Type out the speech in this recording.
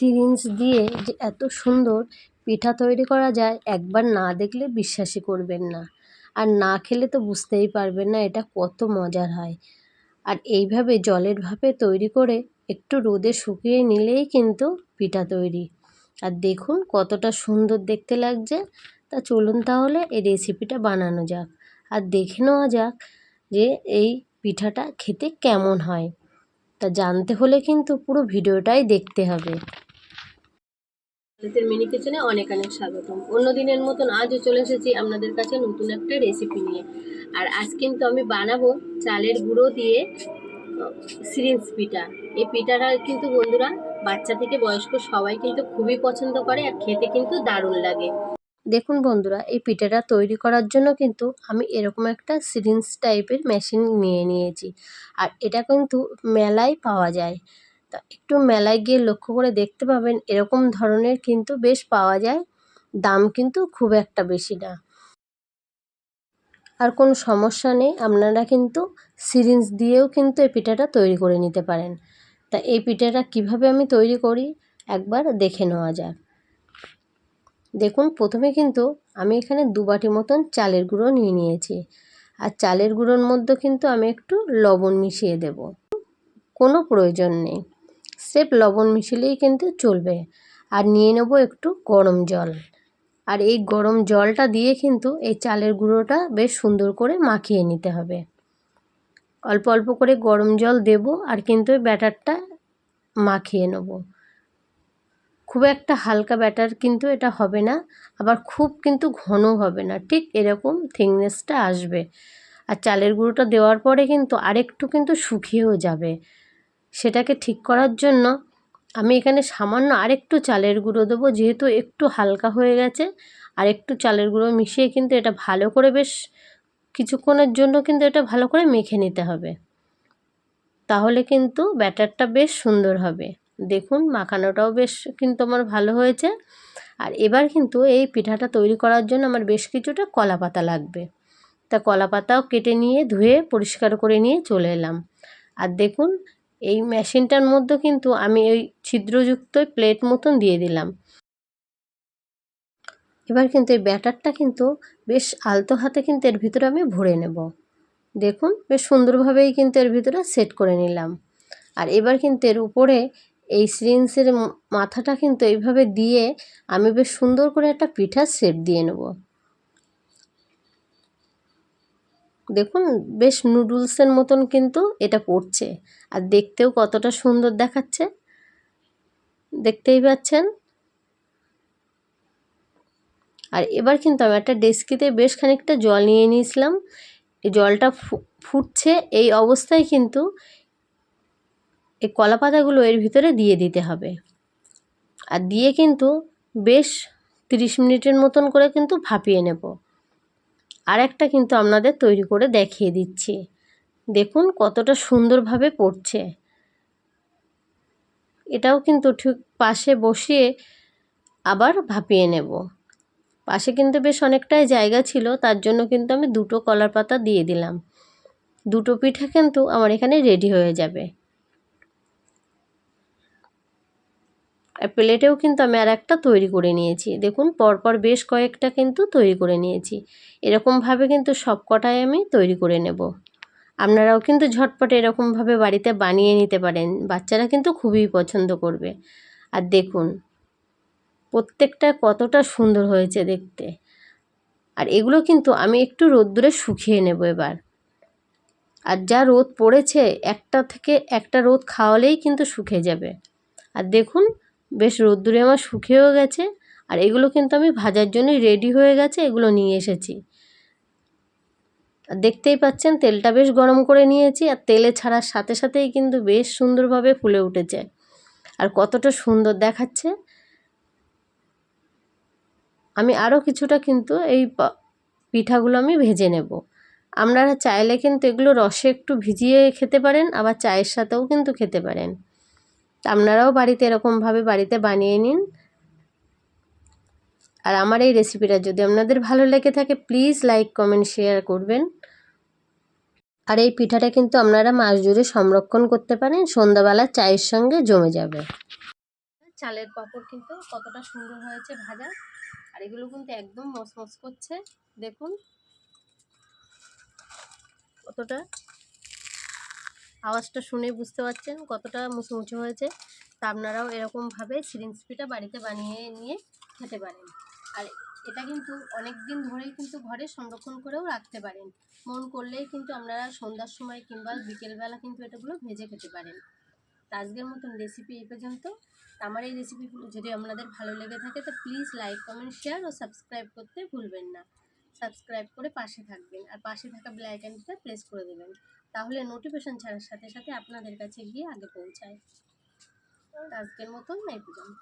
Syringe দিয়ে যে এত সুন্দর পিঠা তৈরি করা যায়, একবার না দেখলে বিশ্বাসই করবেন না। আর না খেলে তো বুঝতেই পারবেন না এটা কত মজার হয়। আর এইভাবে জলের ভাপে তৈরি করে একটু রোদে শুকিয়ে নিলেই কিন্তু পিঠা তৈরি। আর দেখুন কতটা সুন্দর দেখতে লাগছে। তা চলুন তাহলে এই রেসিপিটা বানানো যাক। আর দেখে নেওয়া যাক যে এই পিঠাটা খেতে কেমন হয়। তা জানতে হলে কিন্তু পুরো ভিডিওটাই দেখতে হবে। ভারতের মিনি কিচেনে অনেক অনেক স্বাগতম। অন্য দিনের মতন আজও চলে এসেছি আপনাদের কাছে নতুন একটা রেসিপি নিয়ে। আর আজ কিন্তু আমি বানাবো চালের গুঁড়ো দিয়ে সিরিঞ্জ পিঠা। এই পিঠাটা কিন্তু বন্ধুরা বাচ্চা থেকে বয়স্ক সবাই কিন্তু খুবই পছন্দ করে আর খেতে কিন্তু দারুণ লাগে। দেখুন বন্ধুরা, এই পিঠাটা তৈরি করার জন্য কিন্তু আমি এরকম একটা সিরিঞ্জ টাইপের মেশিন নিয়ে নিয়েছি। আর এটা কিন্তু মেলায় পাওয়া যায়। তা একটু মেলায় গিয়ে লক্ষ্য করে দেখতে পাবেন, এরকম ধরনের কিন্তু বেশ পাওয়া যায়। দাম কিন্তু খুব একটা বেশি না। আর কোনো সমস্যা নেই, আপনারা কিন্তু সিরিঞ্জ দিয়েও কিন্তু এই পিঠাটা তৈরি করে নিতে পারেন। তা এই পিঠাটা কীভাবে আমি তৈরি করি, একবার দেখে নেওয়া যাক। দেখুন, প্রথমে কিন্তু আমি এখানে দু বাটি মতন চালের গুঁড়ো নিয়ে নিয়েছি। আর চালের গুঁড়োর মধ্যে কিন্তু আমি একটু লবণ মিশিয়ে দেব। কোনো প্রয়োজন নেই। সেপ লবণ মিশিলেই কিন্তু চলবে। আর নিয়ে নেব একটু গরম জল। আর এই গরম জলটা দিয়ে কিন্তু এই চালের গুঁড়োটা বেশ সুন্দর করে মাখিয়ে নিতে হবে। অল্প অল্প করে গরম জল দেব আর কিন্তু ব্যাটারটা মাখিয়ে নেব। খুব একটা হালকা ব্যাটার কিন্তু এটা হবে না, আবার খুব কিন্তু ঘন হবে না, ঠিক এরকম থিকনেসটা আসবে। আর চালের গুঁড়োটা দেওয়ার পরে কিন্তু আরেকটু কিন্তু শুকিয়েও যাবে। সেটাকে ঠিক করার জন্য আমি এখানে সামান্য আরেকটু চালের গুঁড়ো দেবো, যেহেতু একটু হালকা হয়ে গেছে। আর একটু চালের গুঁড়ো মিশিয়ে কিন্তু এটা ভালো করে বেশ কিছুক্ষণের জন্য কিন্তু এটা ভালো করে মেখে নিতে হবে। তাহলে কিন্তু ব্যাটারটা বেশ সুন্দর হবে। দেখুন, মাখানোটাও বেশ কিন্তু আমার ভালো হয়েছে। আর এবার কিন্তু এই পিঠাটা তৈরি করার জন্য আমার বেশ কিছুটা কলা পাতা লাগবে। তা কলা পাতাও কেটে নিয়ে ধুয়ে পরিষ্কার করে নিয়ে চলে এলাম। আর দেখুন এই মেশিনটার মধ্যে কিন্তু আমি ওই ছিদ্রযুক্ত প্লেট মতন দিয়ে দিলাম। এবার কিন্তু এই ব্যাটারটা কিন্তু বেশ আলতো হাতে কিন্তু এর ভিতরে আমি ভরে নেব। দেখুন, বেশ সুন্দরভাবেই কিন্তু এর ভিতরে সেট করে নিলাম। আর এবার কিন্তু এর উপরে এই সিরিঞ্জের মাথাটা কিন্তু এইভাবে দিয়ে আমি বেশ সুন্দর করে একটা পিঠার শেপ দিয়ে নেব। দেখুন, বেশ নুডলসের মতন কিন্তু এটা পড়ছে। আর দেখতেও কতটা সুন্দর দেখাচ্ছে। দেখতেই পাচ্ছেন? আর এবার কিন্তু আমি একটা ডেস্কিতে বেশ খানিকটা জল নিয়ে নিয়েছিলাম। এই জলটা ফুটছে, এই অবস্থায় কিন্তু এই কলা পাতাগুলো এর ভিতরে দিয়ে দিতে হবে। আর দিয়ে কিন্তু বেশ তিরিশ মিনিটের মতন করে কিন্তু ভাপিয়ে নেব। আর একটা কিন্তু আপনাদের তৈরি করে দেখিয়ে দিচ্ছি। দেখুন কতটা সুন্দরভাবে পড়ছে। এটাও কিন্তু ঠিক পাশে বসিয়ে আবার ভাপিয়ে নেব। পাশে কিন্তু বেশ অনেকটাই জায়গা ছিল, তার জন্য কিন্তু আমি দুটো কলার পাতা দিয়ে দিলাম। দুটো পিঠা কিন্তু আমার এখানে রেডি হয়ে যাবে। প্লেটেও কিন্তু আমি আর একটা তৈরি করে নিয়েছি। দেখুন, পরপর বেশ কয়েকটা কিন্তু তৈরি করে নিয়েছি। এরকমভাবে কিন্তু সব কটাই আমি তৈরি করে নেব। আপনারাও কিন্তু ঝটপট এরকমভাবে বাড়িতে বানিয়ে নিতে পারেন। বাচ্চারা কিন্তু খুবই পছন্দ করবে। আর দেখুন, প্রত্যেকটা কতটা সুন্দর হয়েছে দেখতে। আর এগুলো কিন্তু আমি একটু রোদ্দুরে শুকিয়ে নেব এবার। আর যা রোদ পড়েছে, একটা থেকে একটা রোদ খাওয়ালেই কিন্তু শুকিয়ে যাবে। আর দেখুন বেশ রোদ্দুরে আমার শুকিয়েও গেছে, আর এগুলো কিন্তু আমি ভাজার জন্যই রেডি হয়ে গেছে, এগুলো নিয়ে এসেছি। দেখতেই পাচ্ছেন, তেলটা বেশ গরম করে নিয়েছি, আর তেলে ছাড়ার সাথে সাথেই কিন্তু বেশ সুন্দরভাবে ফুলে উঠেছে। আর কতটা সুন্দর দেখাচ্ছে। আমি আরও কিছুটা কিন্তু এই পিঠাগুলো আমি ভেজে নেব। আপনারা চাইলে কিন্তু এগুলো রসে একটু ভিজিয়ে খেতে পারেন, আবার চায়ের সাথেও কিন্তু খেতে পারেন। আপনারাও বাড়িতে এরকমভাবে বাড়িতে বানিয়ে নিন। আর আমার এই রেসিপিটা যদি আপনাদের ভালো লেগে থাকে প্লিজ লাইক কমেন্ট শেয়ার করবেন। আর এই পিঠাটা কিন্তু আপনারা মাস জুড়ে সংরক্ষণ করতে পারেন, সন্ধ্যাবেলা চায়ের সঙ্গে জমে যাবে। চালের পাঁপড় কিন্তু কতটা সুন্দর হয়েছে ভাজা, আর এগুলো কিন্তু একদম মসমস করছে, দেখুন। কতটা আওয়াজটা শুনে বুঝতে পারছেন কতটা মুচমুচে হয়েছে। তা আপনারাও এরকমভাবে সিরিঞ্জ পিঠা বাড়িতে বানিয়ে নিয়ে খেতে পারেন। আর এটা কিন্তু অনেক দিন ধরেই কিন্তু ঘরে সংরক্ষণ করেও রাখতে পারেন। মন করলেই কিন্তু আপনারা সন্ধ্যার সময় কিংবা বিকেলবেলা কিন্তু এটাগুলো ভেজে খেতে পারেন। তা আজকের মতন রেসিপি এই পর্যন্ত। আমার এই রেসিপিগুলো যদি আপনাদের ভালো লেগে থাকে, তো প্লিজ লাইক কমেন্ট শেয়ার ও সাবস্ক্রাইব করতে ভুলবেন না। সাবস্ক্রাইব করে পাশে থাকবেন। আর পাশে থাকা বেল আইকনটা প্রেস করে দেবেন। তাহলে নোটিফিকেশন ছাড়ার সাথে সাথে আপনাদের কাছে গিয়ে আগে পৌঁছায়। আজকের মতন এই পর্যন্ত।